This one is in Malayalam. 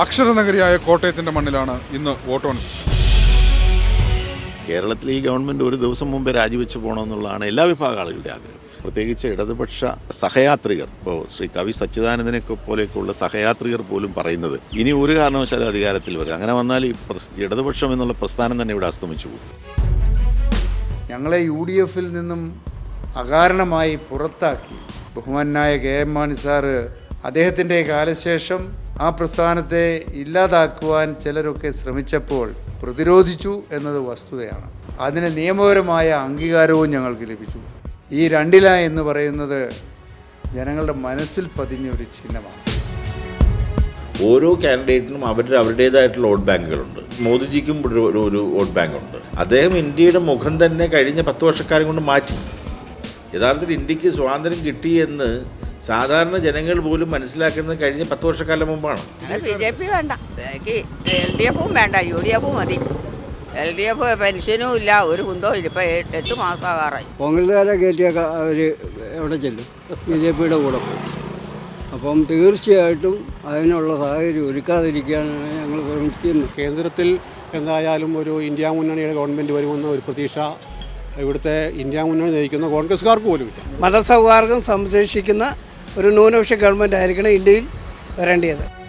അക്ഷരനഗരിയായ കോട്ടയത്തിന്റെ മണ്ണിലാണ് ഇന്ന് വോട്ടോൺ കേരളത്തിൽ ഈ ഗവൺമെന്റ് ഒരു ദിവസം മുമ്പേ രാജിവെച്ച് പോകണമെന്നുള്ളതാണ് എല്ലാ വിഭാഗ ആളുകളുടെ ആഗ്രഹം. പ്രത്യേകിച്ച് ഇടതുപക്ഷ സഹയാത്രികർ ഇപ്പോൾ ശ്രീ കവി സച്ചിദാനന്ദനെ പോലെയൊക്കെയുള്ള സഹയാത്രികർ പോലും പറയുന്നത് ഇനി ഒരു കാരണവശാലും അധികാരത്തിൽ വരും അങ്ങനെ വന്നാൽ ഈ ഇടതുപക്ഷം എന്നുള്ള പ്രസ്ഥാനം തന്നെ ഇവിടെ അസ്തമിച്ചു പോകും. ഞങ്ങളെ യു ഡി എഫിൽ നിന്നും അകാരണമായി പുറത്താക്കി ബഹുമാനായ കെ എം മാണി സാറ് അദ്ദേഹത്തിന്റെ കാലശേഷം ആ പ്രസ്ഥാനത്തെ ഇല്ലാതാക്കുവാൻ ചിലരൊക്കെ ശ്രമിച്ചപ്പോൾ പ്രതിരോധിച്ചു എന്നത് വസ്തുതയാണ്. അതിന് നിയമപരമായ അംഗീകാരവും ഞങ്ങൾക്ക് ലഭിച്ചു. ഈ രണ്ടില എന്ന് പറയുന്നത് ജനങ്ങളുടെ മനസ്സിൽ പതിഞ്ഞ ഒരു ചിഹ്നമാണ്. ഓരോ കാൻഡിഡേറ്റിനും അവരുടെ അവരുടേതായിട്ടുള്ള വോട്ട് ബാങ്കുകളുണ്ട്. മോദിജിക്കും ഒരു ഒരു- വോട്ട് ബാങ്ക് ഉണ്ട് അദ്ദേഹം ഇന്ത്യയുടെ മുഖം തന്നെ കഴിഞ്ഞ പത്ത് വർഷക്കാലം കൊണ്ട് മാറ്റി. യഥാർത്ഥത്തിൽ ഇന്ത്യയ്ക്ക് സ്വാതന്ത്ര്യം കിട്ടിയെന്ന് സാധാരണ ജനങ്ങൾ പോലും മനസ്സിലാക്കുന്നത് കഴിഞ്ഞ പത്ത് വർഷക്കാലം മുമ്പാണ്. ബി ജെ പി വേണ്ട. എൽ ഡി എഫും വേണ്ട യു ഡി എഫും മതി. എൽ ഡി എഫ് പെൻഷനും ഇല്ല ഒരു കുന്തവും ഇല്ല. ഇപ്പം എട്ട് മാസമാകാറായി കോൺഗ്രസ്സുകാരെ കയറ്റിയൊക്കെ അവർ എവിടെ ചെല്ലും? ബി ജെ പിയുടെ കൂടെ പോകും അപ്പം തീർച്ചയായിട്ടും അതിനുള്ള സാഹചര്യം ഒരുക്കാതിരിക്കാനാണ് ഞങ്ങൾ ശ്രമിക്കുന്നത് കേന്ദ്രത്തിൽ എന്തായാലും ഒരു ഇന്ത്യ മുന്നണിയുടെ ഗവൺമെന്റ് വരുമെന്ന ഒരു പ്രതീക്ഷ ഇവിടുത്തെ ഇന്ത്യ മുന്നണി നയിക്കുന്ന കോൺഗ്രസ്സുകാർക്ക് പോലും ഇല്ല മതസൗഹാർദ്ദം സംരക്ഷിക്കുന്ന ഒരു ന്യൂനപക്ഷ ഗവൺമെന്റ് ആയിരിക്കണം ഇന്ത്യയിൽ വരേണ്ടത്.